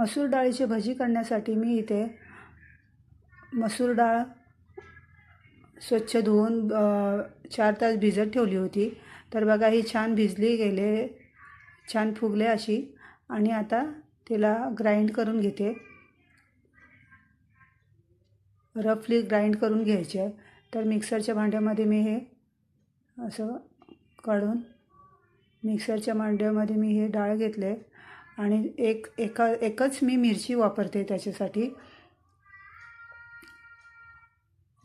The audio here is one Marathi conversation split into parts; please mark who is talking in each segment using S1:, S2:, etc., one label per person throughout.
S1: मसूर डाळीची भजी करण्यासाठी मी इथे मसूर डाळ स्वच्छ धुवून चार तास भिजत ठेवली होती. तर बघा ही छान भिजली गेले छान फुगले अशी. आणि आता तिला ग्राइंड करून घेते. रफली ग्राइंड करून घ्यायचे. आहे तर मिक्सरच्या भांड्यामध्ये मी हे असं काढून मिक्सरच्या भांड्यामध्ये मी हे डाळ घेतले. आणि एक एका एकच मी मिरची वापरते त्याच्यासाठी.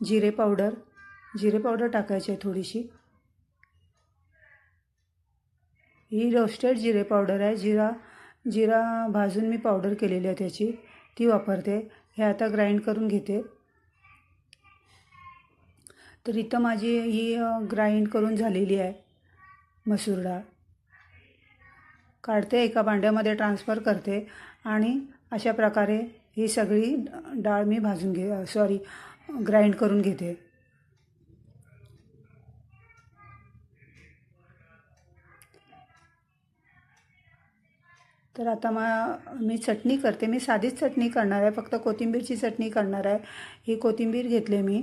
S1: जिरे पावडर जिरे पावडर टाकायची आहे थोडीशी. ही रोस्टेड जिरे पावडर आहे. जिरा जिरा भाजून मी पावडर केलेली आहे त्याची. ती वापरते. हे आता ग्राइंड करून घेते. तर इथं माझी ही ग्राइंड करून झालेली आहे मसूर डाळ. काढते एका भांड्यामध्ये ट्रान्सफर करते आणि अशा प्रकारे ही सगळी डाळ मी भाजून घे सॉरी ग्राइंड करून घेते. तर आता मा मी चटणी करते. मी साधीच चटणी करणार आहे फक्त कोथिंबीरची चटणी करणार आहे. ही कोथिंबीर घेतली मी.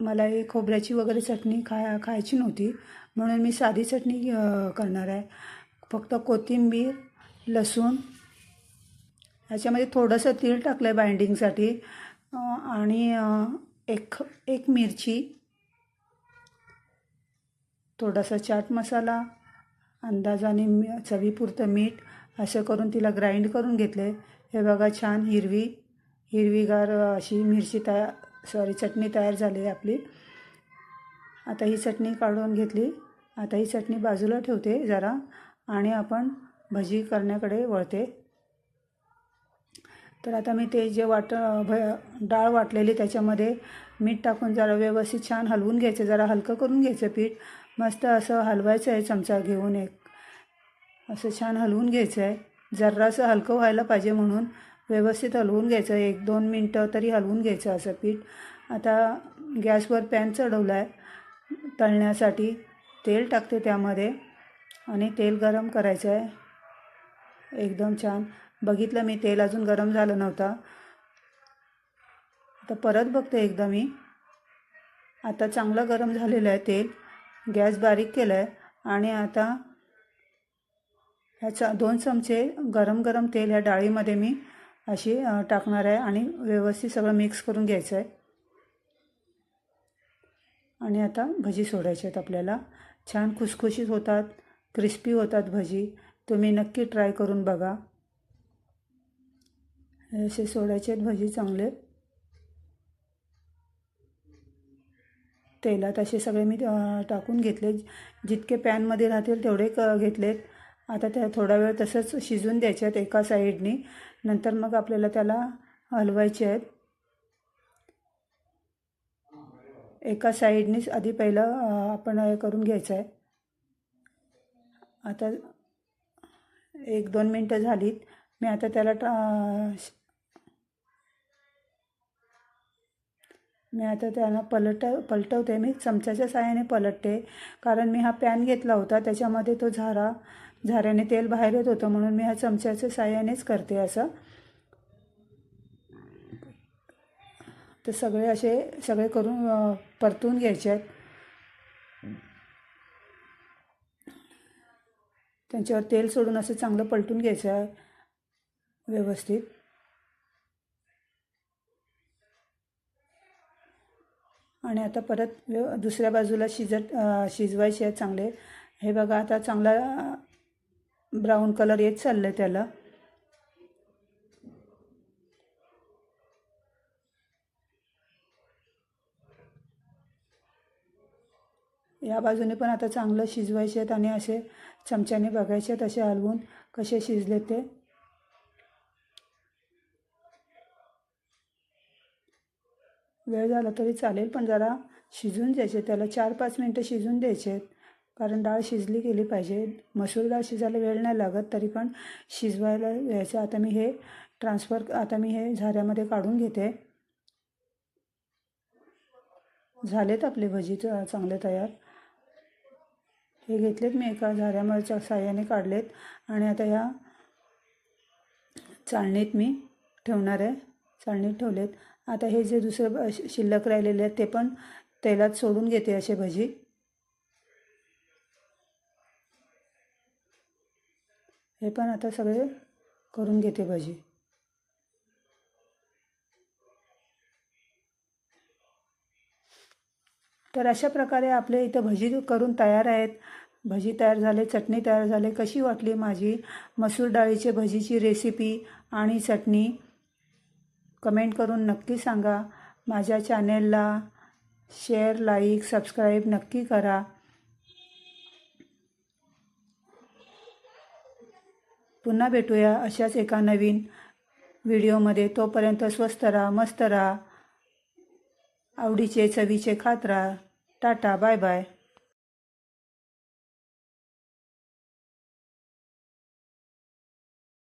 S1: मला ही खोबऱ्याची वगैरे चटणी खाय खायची नव्हती म्हणून मी साधी चटणी करणार आहे. फक्त कोथिंबीर लसूण ह्याच्यामध्ये थोडंसं तीळ टाकलं आहे बाइंडिंगसाठी आणि एक एक मिरची थोडासा चाट मसाला अंदाजाने मी चवीपुरतं मीठ असं करून तिला ग्राइंड करून घेतले हे बघा छान हिरवी हिरवीगार अशी मिरची तयार सॉरी चटणी तयार झाली आहे आपली. आता ही चटणी काढून घेतली. आता ही चटणी बाजूला ठेवते जरा. आणि आपण भजी करण्याकडे वळते. तर आता मी ते जे वाट भ डाळ वाटलेली त्याच्यामध्ये मीठ टाकून जरा व्यवस्थित छान हलवून घ्यायचं. जरा हलकं करून घ्यायचं पीठ. मस्त असं हलवायचं आहे चमचा घेऊन एक. असं छान हलवून घ्यायचं आहे. जरासं हलकं व्हायला पाहिजे म्हणून व्यवस्थित हलवून घ्यायचं एक दोन मिनटं तरी हलवून घ्यायचं असं पीठ. आता गॅसवर पॅन चढवला आहे तळण्यासाठी तेल टाकते त्यामध्ये. आणि तेल गरम करायचं आहे. एकदम छान. बघितलं मी तेल अजून गरम झालं नव्हतं. आता परत बघते एकदा मी. आता चांगलं गरम झालेलं आहे तेल. गॅस बारीक केला आहे आणि आता ह्याचा दोन चमचे गरम गरम तेल ह्या डाळीमध्ये मी अशी टाकणार आहे आणि व्यवस्थित सगळं मिक्स करून घ्यायचं आहे. आणि आता भजी सोडायचे आहेत आपल्याला. छान खुसखुशीत होतात. क्रिस्पी होतात भजी. तुम्ही नक्की ट्राय करून बघा. असे सोडायचे आहेत भजी चांगले. तेलात असे सगळे मी टाकून घेतले. जितके पॅनमध्ये राहतील तेवढे क घेतलेत. आता त्या थोडा वेळ तसंच शिजून द्यायचे आहेत एका साईडनी नंतर मग आपल्याला त्याला हलवायचे आहेत. एका साईडनीच आधी पहिलं आपण हे करून घ्यायचं आहे. आता एक दोन मिनटं झालीत. मी आता त्याला टा मी आता त्याला पलट पलटवते. मी चमच्याच्या साहाय्याने पलटते. कारण मी हा पॅन घेतला होता. त्याच्यामध्ये तो झारा झाऱ्याने तेल बाहेर येत होतं. म्हणून मी हा चमच्याच्या साहाय्यानेच करते असं. तर सगळे असे सगळे करून परतून घ्यायचे आहेत. त्यांच्यावर तेल सोडून असं चांगलं पलटून घ्यायचं आहे. व्यवस्थित. आणि आता परत व्यव दुसऱ्या बाजूला शिजत शिजवायचे आहेत चांगले. हे बघा आता चांगला ब्राऊन कलर येत चाललं आहे त्याला. या बाजूने पण आता चांगलं शिजवायचे आहेत आणि असे चमच्याने बघायचे आहेत असे हलवून कसे शिजले ते. वेळ झाला तरी चालेल पण जरा शिजून द्यायचे त्याला चार पाच मिनटं शिजून द्यायचे आहेत. कारण डाळ शिजली गेली पाहिजे. मसूर डाळ शिजायला वेळ नाही लागत तरी पण शिजवायला यायचं. आता मी हे ट्रान्सफर आता मी हे झाऱ्यामध्ये काढून घेते. झालेत आपले भजी चांगले तयार. हे घेतलेत. मी एका झाऱ्यामरच्या साह्याने काढलेत. आणि आता ह्या चाळणीत मी ठेवणार आहे. चाळणीत ठेवलेत. आता हे जे दुसरे शिल्लक राहिलेले आहेत ते पण तेलात सोडून घेते असे भजी. हे पण आता सगळे करून घेते भजी. तर अशा प्रकारे आपले इथं भजी करून तयार आहेत. भजी तयार झाले चटणी तयार झाले. कशी वाटली माझी मसूर डाळीचे भजीची रेसिपी आणि चटणी? कमेंट करून नक्की सांगा. माझ्या चॅनेलला शेअर लाईक सबस्क्राईब नक्की करा. पुन्हा भेटूया अशाच एका नवीन व्हिडिओमध्ये तोपर्यंत स्वस्त राहा मस्त राहा. आवडीचे चवीचे खात राहा. Tata bye bye